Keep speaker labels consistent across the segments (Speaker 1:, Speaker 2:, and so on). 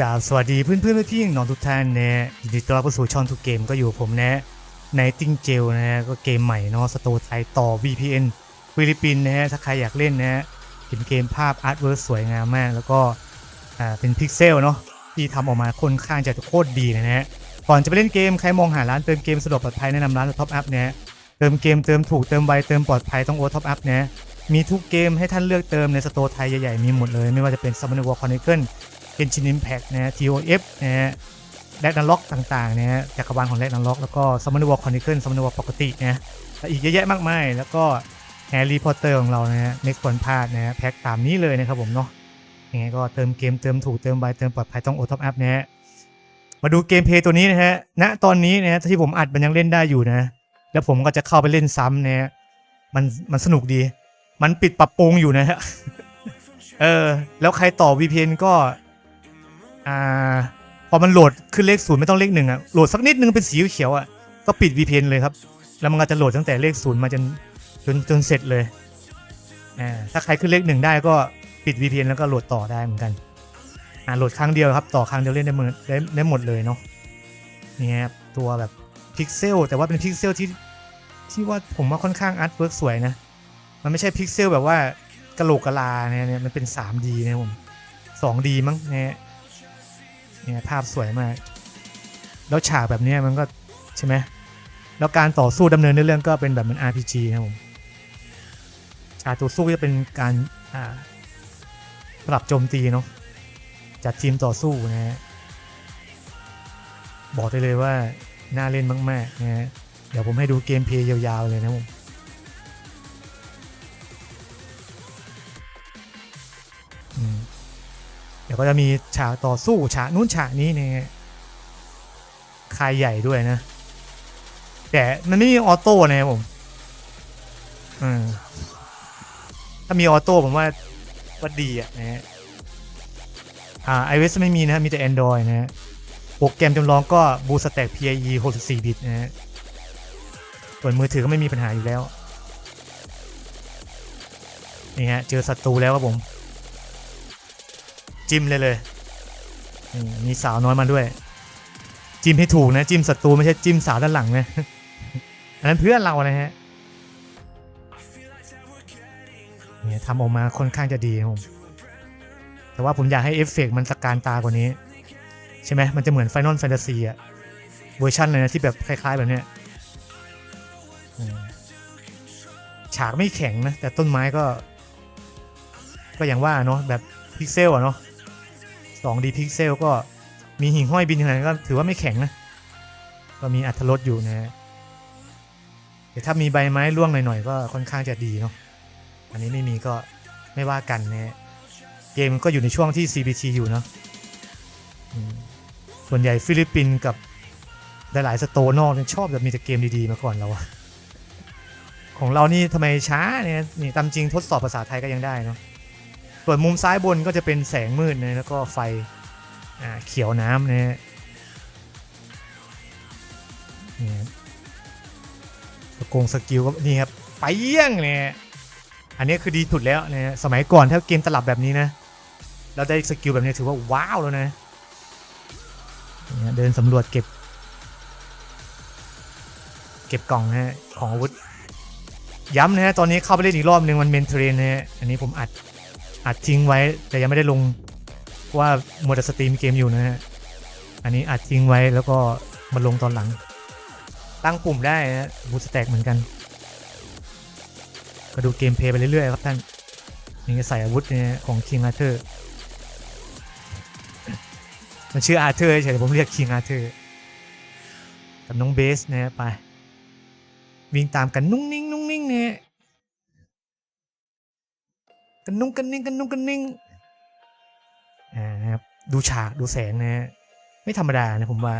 Speaker 1: กราบสวัสดีเพื่อนเพื่อนๆพี่ๆน้องทุกท่านนะยินดีต้อนรับเข้าสู่ช่องทุกเกมก็อยู่ผมนะในติ้งเจลนะฮะก็เกมใหม่เนาะสโตไทยต่อ VPN ฟิลิปปินส์นะฮะถ้าใครอยากเล่นนะฮะเป็นเกมภาพอาร์ตเวิร์สวยงามมาก แล้วก็อ่าเป็นพิกเซลเนาะที่ทำออกมาค่อนข้างจะโคตรดีนะฮะก่อนจะไปเล่นเกมใครมองหาร้านเติมเกมสะดวกปลอดภัยแนะนำร้านท็อปอัพนะเติมเกมเติมถูกเติมไวเติมปลอดภัยต้องโอท็อปอัพนะฮะมีทุกเกมให้ท่านเลือกเติมในสโตร์ไทยใหญ่ๆมีหมดเลย ไม่ว่าจะเป็น Summoner War Chronicle เป็นชินิมแพกนะฮะ TOF นะฮะแลกนันล็อกต่างๆนะฮะจักรวาลของแลกนันล็อกแล้วก็ Summoner War Chronicle Summoner War ปกตินะและอีกเยอะแยะมากมาย แล้วก็ Harry Potter ของเรานะฮะไม่ควรพลาดนะฮะแพ็กตามนี้เลยนะครับผมเนาะยังไงก็เติมเกมเติมถูกเติมไวเติมปลอดภัยต้องโอท็อปอัพนะฮะมาดูเกมเพย์ตัวนี้นะฮะณตอนนี้นะฮะที่ผมอัดมันยังเล่นได้อยู่นะ แล้วผมก็จะเข้าไปเล่นซ้ำนะฮะมันมันสนุกดี มันปิดปรับปรุงอยู่นะฮะเออ แล้วใครต่อ VPN ก็ อ่าพอมันโหลดขึ้นเลขศูนย์ไม่ต้องเลขหนึ่งอะโหลดสักนิดนึงเป็นสีเขียวอะก็ปิด VPN เลยครับ แล้วมันก็จะโหลดตั้งแต่เลขศูนย์มาจนจนจนเสร็จเลยอ่าถ้าใครขึ้นเลขหนึ่งได้ก็ปิด VPN แล้วก็โหลดต่อได้เหมือนกันอ่าโหลดครั้งเดียวครับ ต่อครั้งเดียวเล่นได้หมดได้ได้หมดเลยเนาะนี่ครับตัวแบบพิกเซลแต่ว่าเป็นพิกเซลที่ที่ว่าผมว่าค่อนข้างอาร์ตเวิร์กสวยนะ มันไม่ใช่พิกเซลแบบว่ากะโหลกกะลาเนี่ยเนี่ยมันเป็น 3D นะผม 2D มั้งเนี่ย เนี่ยภาพสวยมาก แล้วฉากแบบนี้มันก็ใช่ไหมแล้วการต่อสู้ดำเนินในเรื่องก็เป็นแบบเหมือน RPG ครับผมฉากต่อสู้ก็จะเป็นการปรับโจมตีเนาะจัดทีมต่อสู้นะฮะบอกได้เลยว่าน่าเล่นมากๆนะฮะเดี๋ยวผมให้ดูเกมเพลย์ยาวๆเลยนะผม ยวก็จะมีฉากต่อสู้ฉากนู้นฉากนี้เนี่ยคายใหญ่ด้วยนะ แต่มันไม่มีออโต้นะผมอืมถ้ามีออโต้ผมว่าว่าดีอะนะฮะอ่า iOS ไม่มีนะมีแต่ Android นะฮะโปรแกรมจำลองก็ BootStack PIE 64 บิตนะฮะส่วนมือถือก็ไม่มีปัญหาอยู่แล้ว นี่ฮะ เจอศัตรูแล้วครับผม จิ้มเลยเลย มีสาวน้อยมาด้วย จิ้มให้ถูกนะ จิ้มศัตรูไม่ใช่จิ้มสาวด้านหลังนะ อันนั้นเพื่อนเรานะฮะเนี่ยทำออกมาค่อนข้างจะดีผมแต่ว่าผมอยากให้เอฟเฟกต์มันตะการตากว่านี้ ใช่ไหมมันจะเหมือน Final Fantasy อะเวอร์ชันเลยนะที่แบบคล้าย ๆ แบบเนี้ยฉากไม่แข็งนะ แต่ต้นไม้ก็ ก็อย่างว่าเนาะแบบพิกเซลอะเนาะ 2D พิกเซลก็มีหิ่งห้อยบินขนาดนั้นก็ถือว่าไม่แข็งนะ ก็มีอัตรสอยู่นะฮะแต่ถ้ามีใบไม้ร่วงหน่อยๆ ก็ค่อนข้างจะดีเนาะอันนี้ไม่มีก็ไม่ว่ากันนะฮะเกมก็อยู่ในช่วงที่ CBT อยู่เนาะส่วนใหญ่ฟิลิปปินส์กับหลายๆสโตนอกชอบแบบมีแต่เกมดีๆมาก่อนเราของเรานี่ทำไมช้าเนี่ยนี่ตามจริงทดสอบภาษาไทยก็ยังได้เนาะ ส่วนมุมซ้ายบนก็จะเป็นแสงมืดนะแล้วก็ไฟเขียวน้ำนะฮะนี่ครับสกงสกิลก็นี่ครับไปเยี่ยงเนี่ยอันนี้คือดีสุดแล้วนะสมัยก่อนถ้าเกมตลับแบบนี้นะแล้วได้สกิลแบบนี้ถือว่าว้าวแล้วนะนี่ฮะเดินสำรวจเก็บ เก็บกล่องนะฮะของอาวุธ ย้ำนะฮะตอนนี้เข้าไปเล่นอีกรอบหนึ่งมันเมนเทรนนะฮะอันนี้ผมอัด อัดทิ้งไว้แต่ยังไม่ได้ลงว่ามัวแต่สตรีมเกมอยู่นะฮะ อันนี้อัดทิ้งไว้แล้วก็มาลงตอนหลัง ตั้งปุ่มได้นะบูสแต็กเหมือนกัน ก็ดูเกมเพลย์ไปเรื่อยๆครับท่านนี่ใส่อาวุธเนี่ยของ King Arthur มันชื่อ Arthur เฉยๆผมเรียก King Arthur กับน้องเบสนะไป วิ่งตามกันนุ่งนิ่งนุ่งนิ่งเนี่ย กันนุ่งกันนิ่งกันนุ่งกันนิ่งอ่านะครับดูฉากดูแสงนะฮะไม่ธรรมดานะผมว่า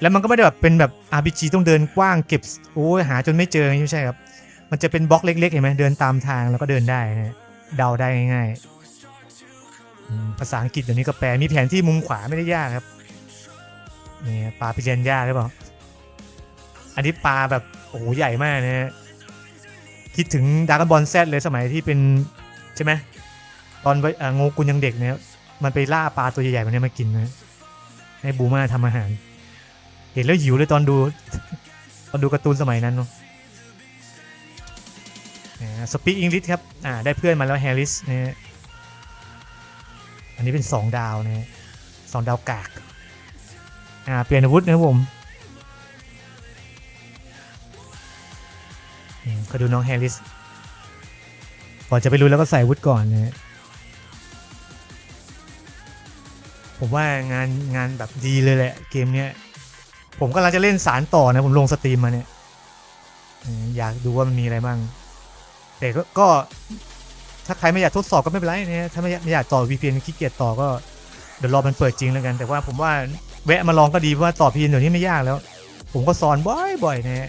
Speaker 1: แล้วมันก็ไม่ได้แบบเป็นแบบ RPG ต้องเดินกว้างเก็บโอ้ยหาจนไม่เจอไม่ใช่ครับ มันจะเป็นบล็อกเล็กๆเห็นไหมเดินตามทางแล้วก็เดินได้นะฮะเดาได้ง่ายๆภาษาอังกฤษเดี๋ยวนี้ก็แปลมีแผนที่มุมขวาไม่ได้ยากครับนี่ปลาพิเจนยาหรือเปล่าอันนี้ปลาแบบโอ้โหใหญ่มากนะฮะคิดถึงดากอนบอลแซดเลยสมัยที่เป็น ใช่ไหมตอนอ่าโงกุลยังเด็กเนี่ยมันไปล่าปลาตัวใหญ่ๆมันเนี่ยมากินนะให้บูมาทำอาหาร เห็นแล้วหิวเลยตอนดู ตอนดูการ์ตูนสมัยนั้นเนาะสปีกอังกฤษครับ อ่า ได้เพื่อนมาแล้วแฮร์ริสนะฮะอันนี้เป็นสองดาวนะฮะสองดาวกาก อ่า เปลี่ยนอาวุธนะครับผมอืมก็ดูน้องแฮร์ริส ก่อนจะไปรู้แล้วก็ใส่วุธก่อนนะผมว่างานงานแบบดีเลยแหละ เกมเนี้ย ผมกำลังจะเล่นสารต่อนะ ผมลงสตรีมมาเนี่ยอยากดูว่ามันมีอะไรบ้าง แต่ก็ถ้าใครไม่อยากทดสอบก็ไม่เป็นไรนะถ้าไม่อยากไม่อยากต่อ VPN ขี้เกียจต่อก็เดี๋ยวรอมันเปิดจริงแล้วกัน แต่ว่าผมว่าแวะมาลองก็ดีเพราะว่าต่อ VPN เดี๋ยวนี้ไม่ยากแล้ว ผมก็สอนบ่อยๆนะ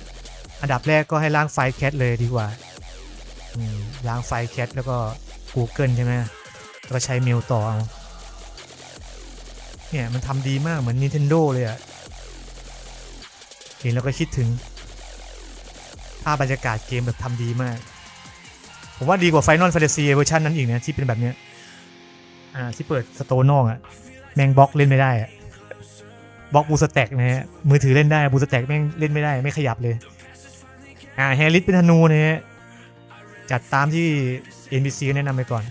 Speaker 1: อันดับแรกก็ให้ล้างไฟล์แคทเลยดีกว่า ล้างไฟแคทแล้วก็ Google ใช่ไหมแล้วก็ใช้เมลต่อเอา เนี่ย มันทำดีมากเหมือน Nintendo เลยอะเห็นแล้วก็คิดถึง ภาพบรรยากาศเกมแบบทำดีมาก ผมว่าดีกว่า Final Fantasy เวอร์ชันนั้นอีกนะที่เป็นแบบเนี้ย อ่า ที่เปิดสโตนนอกอะแมงบล็อกเล่นไม่ได้อะบล็อกบูสแต็กนะฮะมือถือเล่นได้บูสแต็กแม่งเล่นไม่ได้ไม่ขยับเลย อ่าแฮร์ริสเป็นธนูนะฮะ จัดตามที่ NPC แนะนำไปก่อน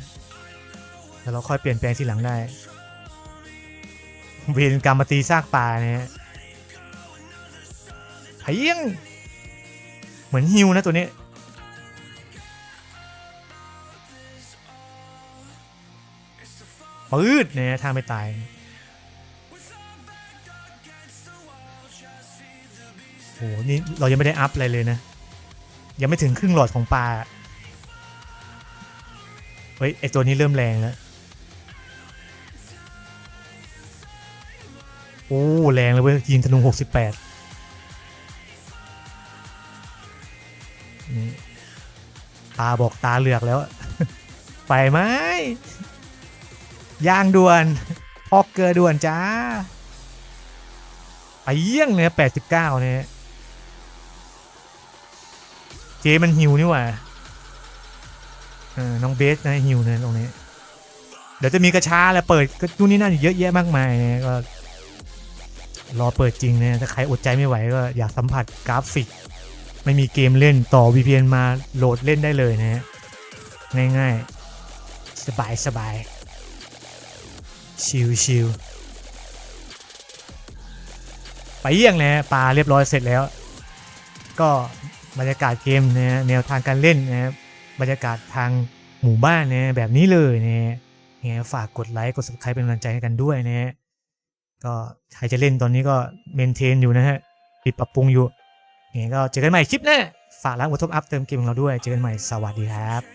Speaker 1: แล้วเราค่อยเปลี่ยนแปลงทีหลังได้ เวรกรรมมาตีซากปลาเนะฮะไผ่ยังเหมือนฮิวนะตัวนี้ ปืดเนี่ยทางไม่ตาย โห นี่เรายังไม่ได้อัพอะไรเลยนะ ยังไม่ถึงครึ่งหลอดของปลา เฮ้ยไอตัวนี้เริ่มแรงแล้วโอ้แรงเลยเว้ยยิงธนูหกสิบแปดตาบอกตาเหลือกแล้ว ไปไหมย่างด่วนพอกเกอร์ด่วนจ้าไปเยี่ยงเลยแปดสิบเก้าเนี่ยเจมันหิวนี่หว่า ออน้องเบสนะหิวนะตรงนี้ เดี๋ยวจะมีกระช้าแล้วเปิดก็นู่นนี่นั่นอีกเยอะแยะมากมายนะก็ รอเปิดจริงนะถ้าใครอดใจไม่ไหวก็อยากสัมผัสกราฟิก ไม่มีเกมเล่นต่อ VPN มาโหลดเล่นได้เลยนะฮะง่ายๆ สบายสบายชิวชิวไปเยี่ยงนะปลาเรียบร้อยเสร็จแล้ว ก็บรรยากาศเกมนะแนวทางการเล่นนะบ บรรยากาศทางหมู่บ้านนะแบบนี้เลยนะไงฝากกดไลค์กด subscribe เป็นกำลังใจให้กันด้วยนะก็ใครจะเล่นตอนนี้ก็เมนเทนอยู่นะฮะปิดปรับปรุงอยู่ไงก็เจอกันใหม่คลิปหน้าฝากร้านวัตถุอัพเติมเกมของเราด้วย เจอกันใหม่สวัสดีครับ